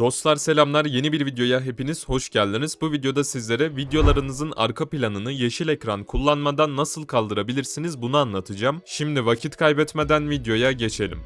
Dostlar selamlar yeni bir videoya hepiniz hoş geldiniz. Bu videoda sizlere videolarınızın arka planını yeşil ekran kullanmadan nasıl kaldırabilirsiniz bunu anlatacağım. Şimdi vakit kaybetmeden videoya geçelim.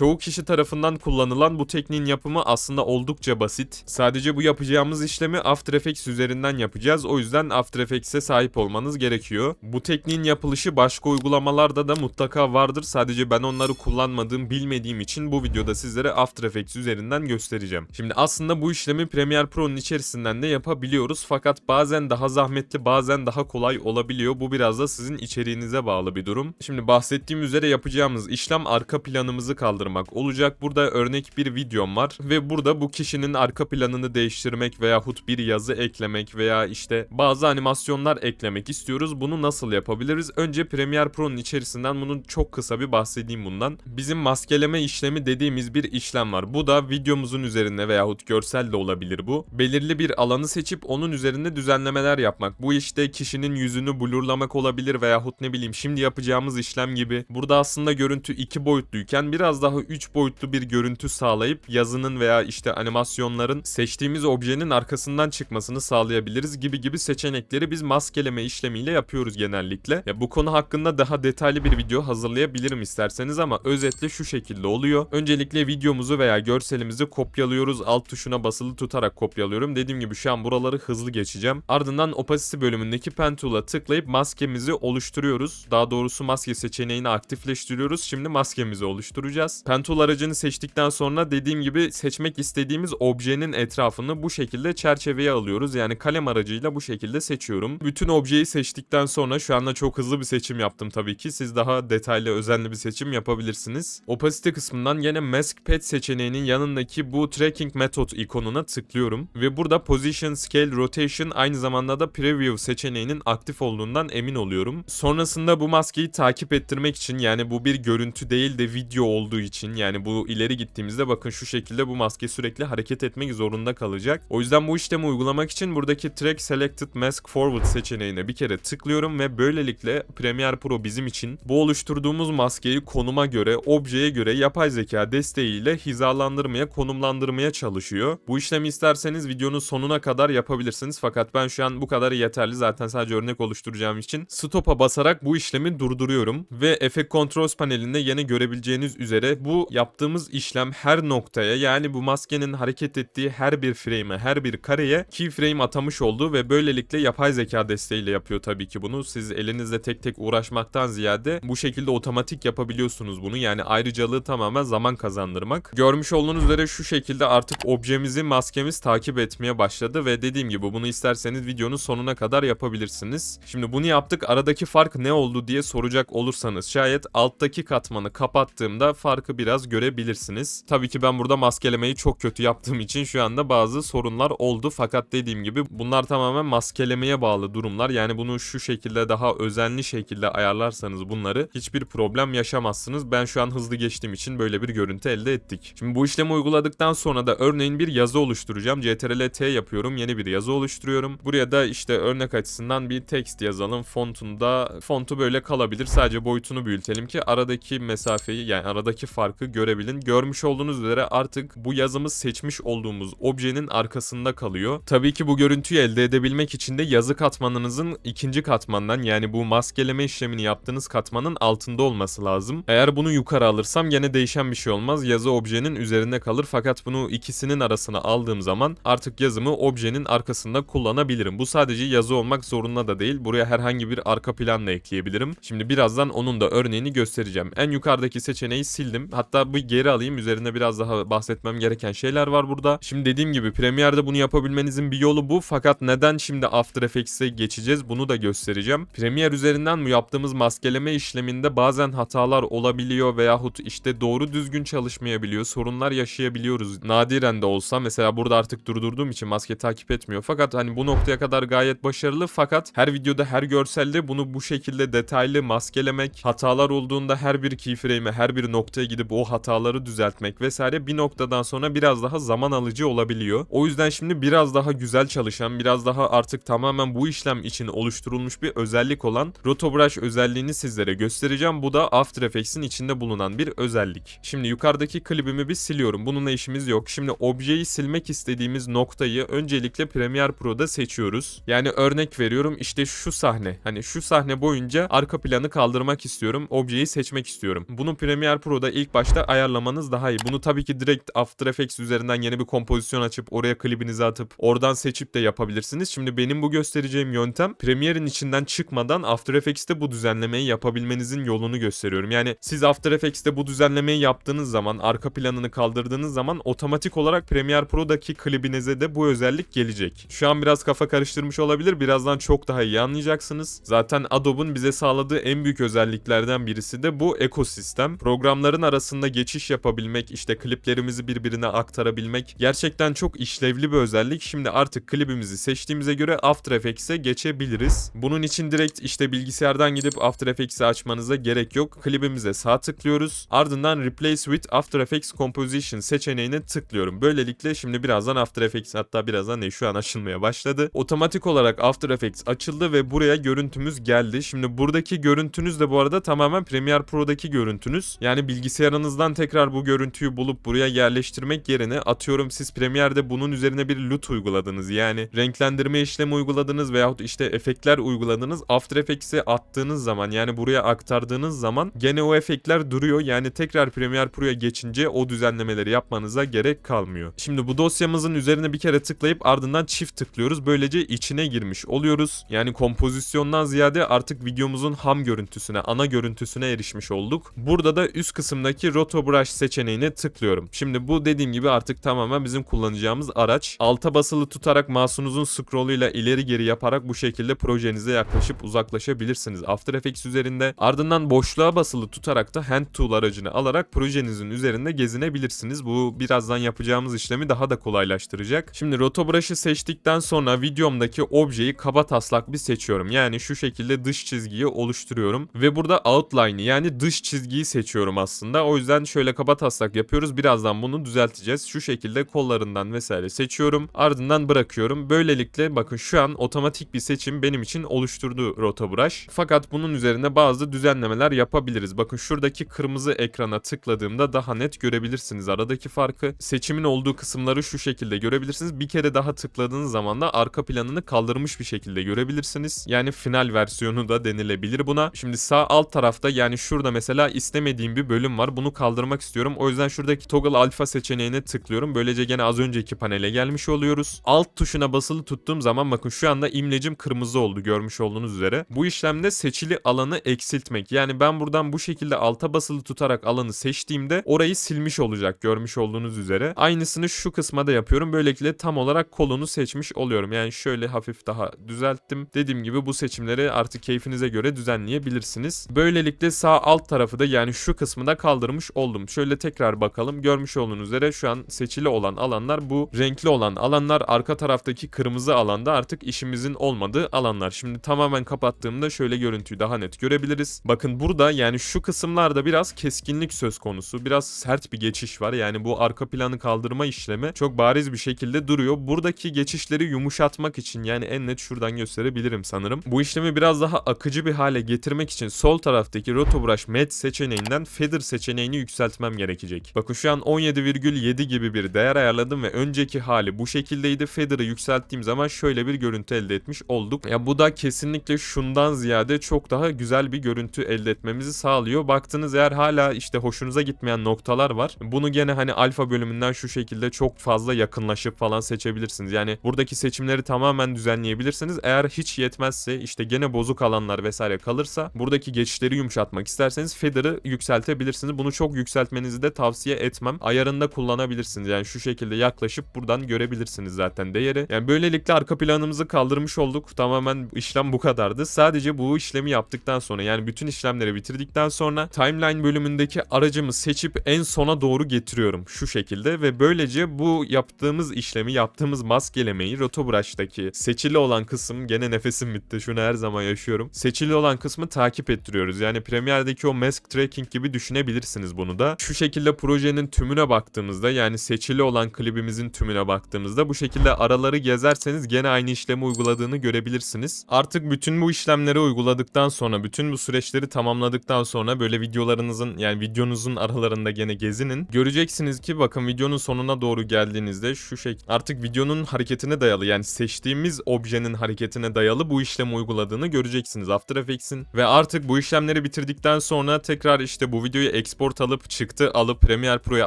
Çoğu kişi tarafından kullanılan bu tekniğin yapımı aslında oldukça basit. Sadece bu yapacağımız işlemi After Effects üzerinden yapacağız. O yüzden After Effects'e sahip olmanız gerekiyor. Bu tekniğin yapılışı başka uygulamalarda da mutlaka vardır. Sadece ben onları kullanmadığım, bilmediğim için bu videoda sizlere After Effects üzerinden göstereceğim. Şimdi aslında bu işlemi Premiere Pro'nun içerisinden de yapabiliyoruz. Fakat bazen daha zahmetli, bazen daha kolay olabiliyor. Bu biraz da sizin içeriğinize bağlı bir durum. Şimdi bahsettiğim üzere yapacağımız işlem arka planımızı kaldırmak olacak. Burada örnek bir videom var ve burada bu kişinin arka planını değiştirmek veyahut bir yazı eklemek veya işte bazı animasyonlar eklemek istiyoruz. Bunu nasıl yapabiliriz? Önce Premiere Pro'nun içerisinden bunun çok kısa bir bahsedeyim bundan. Bizim maskeleme işlemi dediğimiz bir işlem var. Bu da videomuzun üzerine veyahut görsel de olabilir bu. Belirli bir alanı seçip onun üzerinde düzenlemeler yapmak. Bu işte kişinin yüzünü blurlamak olabilir veyahut ne bileyim şimdi yapacağımız işlem gibi. Burada aslında görüntü iki boyutluyken biraz daha 3 boyutlu bir görüntü sağlayıp yazının veya işte animasyonların seçtiğimiz objenin arkasından çıkmasını sağlayabiliriz gibi gibi seçenekleri biz maskeleme işlemiyle yapıyoruz genellikle. Ya bu konu hakkında daha detaylı bir video hazırlayabilirim isterseniz ama özetle şu şekilde oluyor. Öncelikle videomuzu veya görselimizi kopyalıyoruz. Alt tuşuna basılı tutarak kopyalıyorum. Dediğim gibi şu an buraları hızlı geçeceğim. Ardından opacity bölümündeki pen tool'a tıklayıp maskemizi oluşturuyoruz. Daha doğrusu maske seçeneğini aktifleştiriyoruz. Şimdi maskemizi oluşturacağız. Pen tool aracını seçtikten sonra dediğim gibi seçmek istediğimiz objenin etrafını bu şekilde çerçeveye alıyoruz. Yani kalem aracıyla bu şekilde seçiyorum. Bütün objeyi seçtikten sonra şu anda çok hızlı bir seçim yaptım tabii ki. Siz daha detaylı özenli bir seçim yapabilirsiniz. Opacity kısmından yine Mask Pad seçeneğinin yanındaki bu Tracking Method ikonuna tıklıyorum. Ve burada Position, Scale, Rotation aynı zamanda da Preview seçeneğinin aktif olduğundan emin oluyorum. Sonrasında bu maskeyi takip ettirmek için yani bu bir görüntü değil de video olduğu için yani bu ileri gittiğimizde bakın şu şekilde bu maske sürekli hareket etmek zorunda kalacak. O yüzden bu işlemi uygulamak için buradaki Track Selected Mask Forward seçeneğine bir kere tıklıyorum ve böylelikle Premiere Pro bizim için bu oluşturduğumuz maskeyi konuma göre, objeye göre yapay zeka desteğiyle hizalandırmaya, konumlandırmaya çalışıyor. Bu işlemi isterseniz videonun sonuna kadar yapabilirsiniz fakat ben şu an bu kadar yeterli zaten sadece örnek oluşturacağım için stop'a basarak bu işlemi durduruyorum ve Effect Controls panelinde yine görebileceğiniz üzere bu yaptığımız işlem her noktaya yani bu maskenin hareket ettiği her bir frame'e, her bir kareye keyframe atamış oldu ve böylelikle yapay zeka desteğiyle yapıyor tabii ki bunu. Siz elinizle tek tek uğraşmaktan ziyade bu şekilde otomatik yapabiliyorsunuz bunu. Yani ayrıcalığı tamamen zaman kazandırmak. Görmüş olduğunuz üzere şu şekilde artık objemizi maskemiz takip etmeye başladı ve dediğim gibi bunu isterseniz videonun sonuna kadar yapabilirsiniz. Şimdi bunu yaptık. Aradaki fark ne oldu diye soracak olursanız şayet alttaki katmanı kapattığımda farkı biraz görebilirsiniz. Tabii ki ben burada maskelemeyi çok kötü yaptığım için şu anda bazı sorunlar oldu. Fakat dediğim gibi bunlar tamamen maskelemeye bağlı durumlar. Yani bunu şu şekilde daha özenli şekilde ayarlarsanız bunları hiçbir problem yaşamazsınız. Ben şu an hızlı geçtiğim için böyle bir görüntü elde ettik. Şimdi bu işlemi uyguladıktan sonra da örneğin bir yazı oluşturacağım. CTRL T yapıyorum. Yeni bir yazı oluşturuyorum. Buraya da işte örnek açısından bir text yazalım. Fontunda fontu böyle kalabilir. Sadece boyutunu büyütelim ki aradaki mesafeyi yani aradaki farkı görebilin. Görmüş olduğunuz üzere artık bu yazımız seçmiş olduğumuz objenin arkasında kalıyor. Tabii ki bu görüntüyü elde edebilmek için de yazı katmanınızın ikinci katmandan yani bu maskeleme işlemini yaptığınız katmanın altında olması lazım. Eğer bunu yukarı alırsam gene değişen bir şey olmaz. Yazı objenin üzerinde kalır fakat bunu ikisinin arasına aldığım zaman artık yazımı objenin arkasında kullanabilirim. Bu sadece yazı olmak zorunda da değil. Buraya herhangi bir arka plan da ekleyebilirim. Şimdi birazdan onun da örneğini göstereceğim. En yukarıdaki seçeneği sildim. Hatta bu geri alayım. Üzerine biraz daha bahsetmem gereken şeyler var burada. Şimdi dediğim gibi Premiere'de bunu yapabilmenizin bir yolu bu. Fakat neden şimdi After Effects'e geçeceğiz bunu da göstereceğim. Premiere üzerinden bu yaptığımız maskeleme işleminde bazen hatalar olabiliyor veyahut işte doğru düzgün çalışmayabiliyor. Sorunlar yaşayabiliyoruz. Nadiren de olsa mesela burada artık durdurduğum için maske takip etmiyor. Fakat hani bu noktaya kadar gayet başarılı fakat her videoda her görselde bunu bu şekilde detaylı maskelemek hatalar olduğunda her bir keyframe'e her bir noktaya gidip gidip o hataları düzeltmek vesaire bir noktadan sonra biraz daha zaman alıcı olabiliyor. O yüzden şimdi biraz daha güzel çalışan, biraz daha artık tamamen bu işlem için oluşturulmuş bir özellik olan Rotobrush özelliğini sizlere göstereceğim. Bu da After Effects'in içinde bulunan bir özellik. Şimdi yukarıdaki klibimi bir siliyorum. Bununla işimiz yok. Şimdi objeyi silmek istediğimiz noktayı öncelikle Premiere Pro'da seçiyoruz. Yani örnek veriyorum işte şu sahne. Hani şu sahne boyunca arka planı kaldırmak istiyorum. Objeyi seçmek istiyorum. Bunu Premiere Pro'da ilk başta ayarlamanız daha iyi. Bunu tabii ki direkt After Effects üzerinden yeni bir kompozisyon açıp oraya klibinizi atıp oradan seçip de yapabilirsiniz. Şimdi benim bu göstereceğim yöntem Premiere'in içinden çıkmadan After Effects'te bu düzenlemeyi yapabilmenizin yolunu gösteriyorum. Yani siz After Effects'te bu düzenlemeyi yaptığınız zaman arka planını kaldırdığınız zaman otomatik olarak Premiere Pro'daki klibinize de bu özellik gelecek. Şu an biraz kafa karıştırmış olabilir. Birazdan çok daha iyi anlayacaksınız. Zaten Adobe'un bize sağladığı en büyük özelliklerden birisi de bu ekosistem. Programların arasında geçiş yapabilmek, işte kliplerimizi birbirine aktarabilmek gerçekten çok işlevli bir özellik. Şimdi artık klibimizi seçtiğimize göre After Effects'e geçebiliriz. Bunun için direkt işte bilgisayardan gidip After Effects'i açmanıza gerek yok. Klibimize sağ tıklıyoruz. Ardından Replace with After Effects Composition seçeneğine tıklıyorum. Böylelikle şimdi birazdan After Effects hatta birazdan ne şu an açılmaya başladı. Otomatik olarak After Effects açıldı ve buraya görüntümüz geldi. Şimdi buradaki görüntünüz de bu arada tamamen Premiere Pro'daki görüntünüz. Yani bilgisayarınızdan tekrar bu görüntüyü bulup buraya yerleştirmek yerine atıyorum siz Premiere'de bunun üzerine bir LUT uyguladınız. Yani renklendirme işlemi uyguladınız veyahut işte efektler uyguladınız. After Effects'e attığınız zaman yani buraya aktardığınız zaman gene o efektler duruyor. Yani tekrar Premiere Pro'ya geçince o düzenlemeleri yapmanıza gerek kalmıyor. Şimdi bu dosyamızın üzerine bir kere tıklayıp ardından çift tıklıyoruz. Böylece içine girmiş oluyoruz. Yani kompozisyondan ziyade artık videomuzun ham görüntüsüne, ana görüntüsüne erişmiş olduk. Burada da üst kısımdaki Roto Brush seçeneğine tıklıyorum. Şimdi bu dediğim gibi artık tamamen bizim kullanacağımız araç. Alta basılı tutarak mouse'unuzun scroll'uyla ileri geri yaparak bu şekilde projenize yaklaşıp uzaklaşabilirsiniz. After Effects üzerinde ardından boşluğa basılı tutarak da Hand Tool aracını alarak projenizin üzerinde gezinebilirsiniz. Bu birazdan yapacağımız işlemi daha da kolaylaştıracak. Şimdi Roto Brush'ı seçtikten sonra videomdaki objeyi kaba taslak bir seçiyorum. Yani şu şekilde dış çizgiyi oluşturuyorum ve burada outline'i yani dış çizgiyi seçiyorum aslında. O yüzden şöyle kaba taslak yapıyoruz. Birazdan bunu düzelteceğiz. Şu şekilde kollarından vesaire seçiyorum. Ardından bırakıyorum. Böylelikle bakın şu an otomatik bir seçim benim için oluşturdu Roto Brush. Fakat bunun üzerine bazı düzenlemeler yapabiliriz. Bakın şuradaki kırmızı ekrana tıkladığımda daha net görebilirsiniz aradaki farkı. Seçimin olduğu kısımları şu şekilde görebilirsiniz. Bir kere daha tıkladığınız zaman da arka planını kaldırmış bir şekilde görebilirsiniz. Yani final versiyonu da denilebilir buna. Şimdi sağ alt tarafta yani şurada mesela istemediğim bir bölüm var. Bunu kaldırmak istiyorum. O yüzden şuradaki toggle alfa seçeneğine tıklıyorum. Böylece gene az önceki panele gelmiş oluyoruz. Alt tuşuna basılı tuttuğum zaman bakın şu anda imlecim kırmızı oldu görmüş olduğunuz üzere. Bu işlemde seçili alanı eksiltmek. Yani ben buradan bu şekilde alta basılı tutarak alanı seçtiğimde orayı silmiş olacak görmüş olduğunuz üzere. Aynısını şu kısma da yapıyorum. Böylelikle tam olarak kolonu seçmiş oluyorum. Yani şöyle hafif daha düzelttim. Dediğim gibi bu seçimleri artık keyfinize göre düzenleyebilirsiniz. Böylelikle sağ alt tarafı da yani şu kısmı da kaldırmış oldum. Şöyle tekrar bakalım. Görmüş olduğunuz üzere şu an seçili olan alanlar bu renkli olan alanlar arka taraftaki kırmızı alanda artık işimizin olmadığı alanlar. Şimdi tamamen kapattığımda şöyle görüntüyü daha net görebiliriz. Bakın burada yani şu kısımlarda biraz keskinlik söz konusu. Biraz sert bir geçiş var. Yani bu arka planı kaldırma işlemi çok bariz bir şekilde duruyor. Buradaki geçişleri yumuşatmak için yani en net şuradan gösterebilirim sanırım. Bu işlemi biraz daha akıcı bir hale getirmek için sol taraftaki Roto Brush Matte seçeneğinden Feather seçeneğini yükseltmem gerekecek. Bakın şu an 17,7 gibi bir değer ayarladım ve önceki hali bu şekildeydi. Feather'ı yükselttiğim zaman şöyle bir görüntü elde etmiş olduk. Ya bu da kesinlikle şundan ziyade çok daha güzel bir görüntü elde etmemizi sağlıyor. Baktınız eğer hala işte hoşunuza gitmeyen noktalar var. Bunu gene hani alfa bölümünden şu şekilde çok fazla yakınlaşıp falan seçebilirsiniz. Yani buradaki seçimleri tamamen düzenleyebilirsiniz. Eğer hiç yetmezse işte gene bozuk alanlar vesaire kalırsa buradaki geçişleri yumuşatmak isterseniz feather'ı yükseltebilirsiniz. Bunu çok yükseltmenizi de tavsiye etmem. Ayarında kullanabilirsiniz. Yani şu şekilde yaklaşıp buradan görebilirsiniz zaten değeri. Yani böylelikle arka planımızı kaldırmış olduk. Tamamen işlem bu kadardı. Sadece bu işlemi yaptıktan sonra yani bütün işlemleri bitirdikten sonra timeline bölümündeki aracımı seçip en sona doğru getiriyorum şu şekilde ve böylece bu yaptığımız işlemi yaptığımız maskelemeyi Rotobrush'taki seçili olan kısım gene nefesim bitti şunu her zaman yaşıyorum. Seçili olan kısmı takip ettiriyoruz. Yani Premiere'deki o mask tracking gibi düşünebilirsiniz yapabilirsiniz bunu da. Şu şekilde projenin tümüne baktığımızda yani seçili olan klibimizin tümüne baktığımızda bu şekilde araları gezerseniz gene aynı işlemi uyguladığını görebilirsiniz. Artık bütün bu işlemleri uyguladıktan sonra bütün bu süreçleri tamamladıktan sonra böyle videolarınızın yani videonuzun aralarında gene gezinin. Göreceksiniz ki bakın videonun sonuna doğru geldiğinizde şu şekilde artık videonun hareketine dayalı yani seçtiğimiz objenin hareketine dayalı bu işlemi uyguladığını göreceksiniz After Effects'in. Ve artık bu işlemleri bitirdikten sonra tekrar işte bu videoyu export alıp çıktı alıp Premiere Pro'ya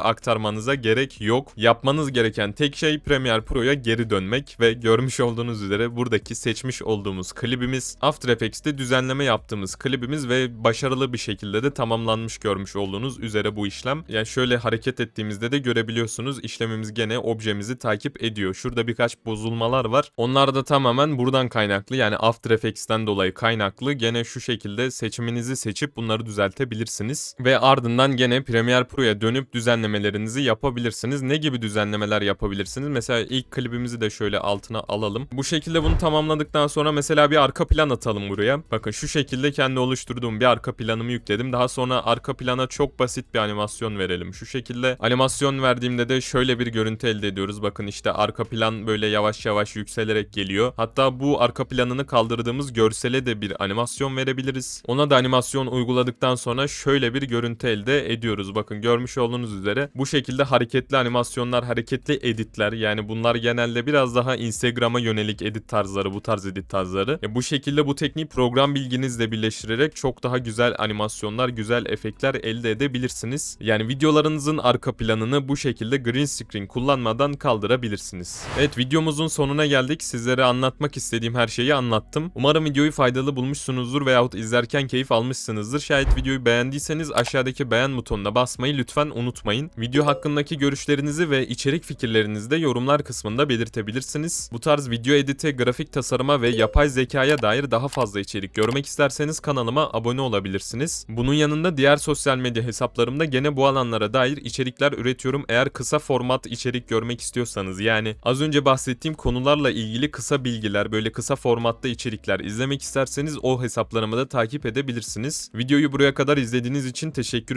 aktarmanıza gerek yok. Yapmanız gereken tek şey Premiere Pro'ya geri dönmek ve görmüş olduğunuz üzere buradaki seçmiş olduğumuz klibimiz After Effects'te düzenleme yaptığımız klibimiz ve başarılı bir şekilde de tamamlanmış görmüş olduğunuz üzere bu işlem. Yani şöyle hareket ettiğimizde de görebiliyorsunuz işlemimiz gene objemizi takip ediyor. Şurada birkaç bozulmalar var. Onlar da tamamen buradan kaynaklı yani After Effects'ten dolayı kaynaklı. Gene şu şekilde seçiminizi seçip bunları düzeltebilirsiniz. Ve ardından gene Premiere Pro'ya dönüp düzenlemelerinizi yapabilirsiniz. Ne gibi düzenlemeler yapabilirsiniz? Mesela ilk klibimizi de şöyle altına alalım. Bu şekilde bunu tamamladıktan sonra mesela bir arka plan atalım buraya. Bakın şu şekilde kendi oluşturduğum bir arka planımı yükledim. Daha sonra arka plana çok basit bir animasyon verelim. Şu şekilde animasyon verdiğimde de şöyle bir görüntü elde ediyoruz. Bakın işte arka plan böyle yavaş yavaş yükselerek geliyor. Hatta bu arka planını kaldırdığımız görsele de bir animasyon verebiliriz. Ona da animasyon uyguladıktan sonra şöyle bir görüntü elde ediyoruz. Bakın görmüş olduğunuz üzere bu şekilde hareketli animasyonlar, hareketli editler yani bunlar genelde biraz daha Instagram'a yönelik edit tarzları, bu tarz edit tarzları. Ya bu şekilde bu tekniği program bilginizle birleştirerek çok daha güzel animasyonlar, güzel efektler elde edebilirsiniz. Yani videolarınızın arka planını bu şekilde green screen kullanmadan kaldırabilirsiniz. Evet videomuzun sonuna geldik. Sizlere anlatmak istediğim her şeyi anlattım. Umarım videoyu faydalı bulmuşsunuzdur veyahut izlerken keyif almışsınızdır. Şayet videoyu beğendiyseniz aşağıdaki beğen butonuna basmayı lütfen unutmayın. Video hakkındaki görüşlerinizi ve içerik fikirlerinizi de yorumlar kısmında belirtebilirsiniz. Bu tarz video edite, grafik tasarıma ve yapay zekaya dair daha fazla içerik görmek isterseniz kanalıma abone olabilirsiniz. Bunun yanında diğer sosyal medya hesaplarımda gene bu alanlara dair içerikler üretiyorum. Eğer kısa format içerik görmek istiyorsanız yani az önce bahsettiğim konularla ilgili kısa bilgiler, böyle kısa formatta içerikler izlemek isterseniz o hesaplarımı da takip edebilirsiniz. Videoyu buraya kadar izlediğiniz için teşekkür